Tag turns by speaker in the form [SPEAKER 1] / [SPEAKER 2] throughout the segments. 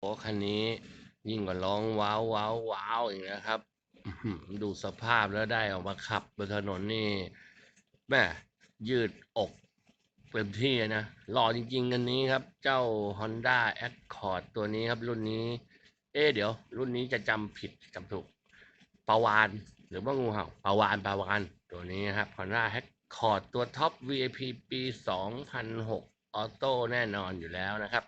[SPEAKER 1] โอ้คันนี้ยิ่งกว่าร้องว้าวว้าวว้าวอีกนะครับดูสภาพแล้วได้ออกมาขับบนถนนนี่แม่ยืดอกเต็มที่นะหล่อจริงๆกันนี้ครับ เจ้า Honda Accord ตัวนี้ครับ รุ่นนี้ เอ๊เดี๋ยว รุ่นนี้จะจำผิดจำถูกปาวาน หรือว่างูเห่าปาวานปาวานตัวนี้ครับ Honda Accord ตัวท็อป VIP ปี 2006 ออโต้แน่นอนอยู่แล้วนะครับ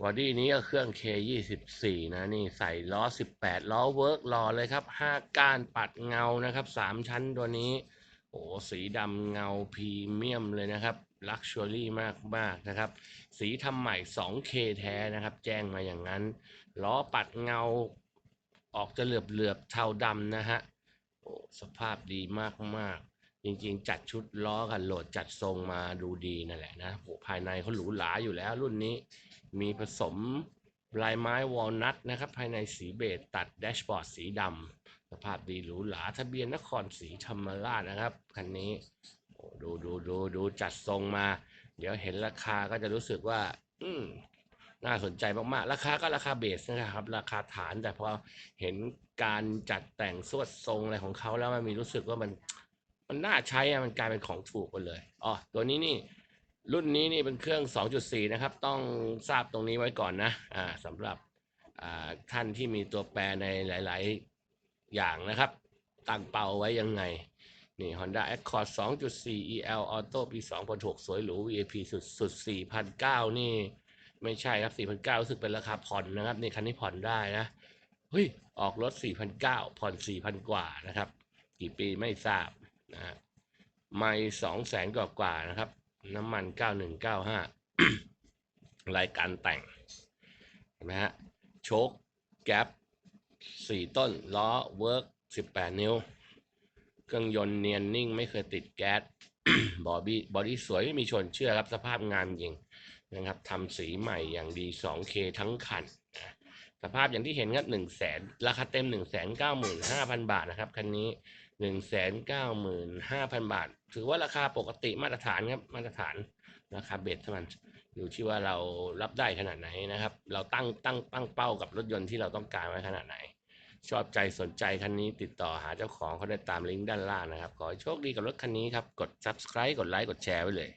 [SPEAKER 1] บอดี้นี้ก็เครื่อง K24 นะนี่ใส่ล้อ 18 ล้อเวิร์กรอเลยครับ 5 ก้านปัดเงานะครับ 3 ชั้นตัวนี้ โอ้สีดำเงาพรีเมียมเลยนะครับลักชัวรี่มากมากนะครับ สีทำใหม่ 2K แท้นะครับ แจ้งมาอย่างนั้น ล้อปัดเงาออกจะเหลือบเหลือบๆเทาดำนะฮะโอ้สภาพดีมากมากๆ จริงๆ จัดชุดล้อกันโหลดจัดทรงมาดูดีนั่นแหละนะโอ้ภายในเขาหรูหราอยู่แล้วรุ่นนี้ มีผสมลายไม้วอลนัทนะครับ ภายในสีเบจตัดแดชบอร์ดสีดำสภาพดีหรูหราทะเบียนนครศรีธรรมราชนะครับคันนี้โอ้ดูดูดูดูจัดทรงมา เดี๋ยวเห็นราคาก็จะรู้สึกว่า อืมน่าสนใจมากๆ ราคาก็ราคาเบสนะครับ ราคาฐานแต่พอเห็นการจัดแต่งสวดทรงอะไรของเขาแล้วมันมีรู้สึกว่ามัน มันน่าใช้อะมันกลายเป็นของถูกไปเลยอ๋อตัวนี้นี่รุ่นนี้นี่เป็นเครื่อง 2.4 นะครับ ต้องทราบตรงนี้ไว้ก่อนนะอ่าสำหรับอ่าท่านที่มีตัวแปรในหลาย ๆ อย่างนะครับ ตั้งเป้าไว้ยังไง นี่ Honda Accord 2.4 EL Auto ปี 2006 สวยหรู VIP สุดสุด4,900นี่ ไม่ใช่ครับ4,900รู้สึกเป็นราคาผ่อนนะครับ นี่คันนี้ผ่อนได้นะเฮ้ยออกรถ4,900ผ่อน 4,000 กว่านะครับ กี่ปีไม่ทราบ นะฮะไม่200,000กว่ากว่านะครับ น้ำมัน 9195 รายการแต่งเห็นไหมฮะโชคแก๊ปสี่ต้น ล้อเวิร์ก18 นิ้ว เครื่องยนต์เนียนนิ่งไม่เคยติดแก๊สบอดี้บอดี้สวยไม่มีชนเชื่อครับสภาพงามจริงนะครับทำสีใหม่อย่างดี 2K ทั้งคันนะสภาพอย่างที่เห็นครับ1 0 0 0 0แสนราคาเต็ม 1 9 5 0 0 0 บาทนะครับ คันนี้ หนึ่งแสนเก้าหมื่นห้าพันบาท ถือว่าราคาปกติมาตรฐานครับมาตรฐานราคาเบสเท่านั้นอยู่ที่ว่าเรารับได้ขนาดไหนนะครับ เราตั้งตั้งตั้งเป้ากับรถยนต์ที่เราต้องการไว้ขนาดไหน ชอบใจสนใจคันนี้ติดต่อหาเจ้าของเขาได้ตามลิงก์ด้านล่างนะครับ ขอโชคดีกับรถคันนี้ครับ กด subscribe กดไลค์กดแชร์ไว้เลย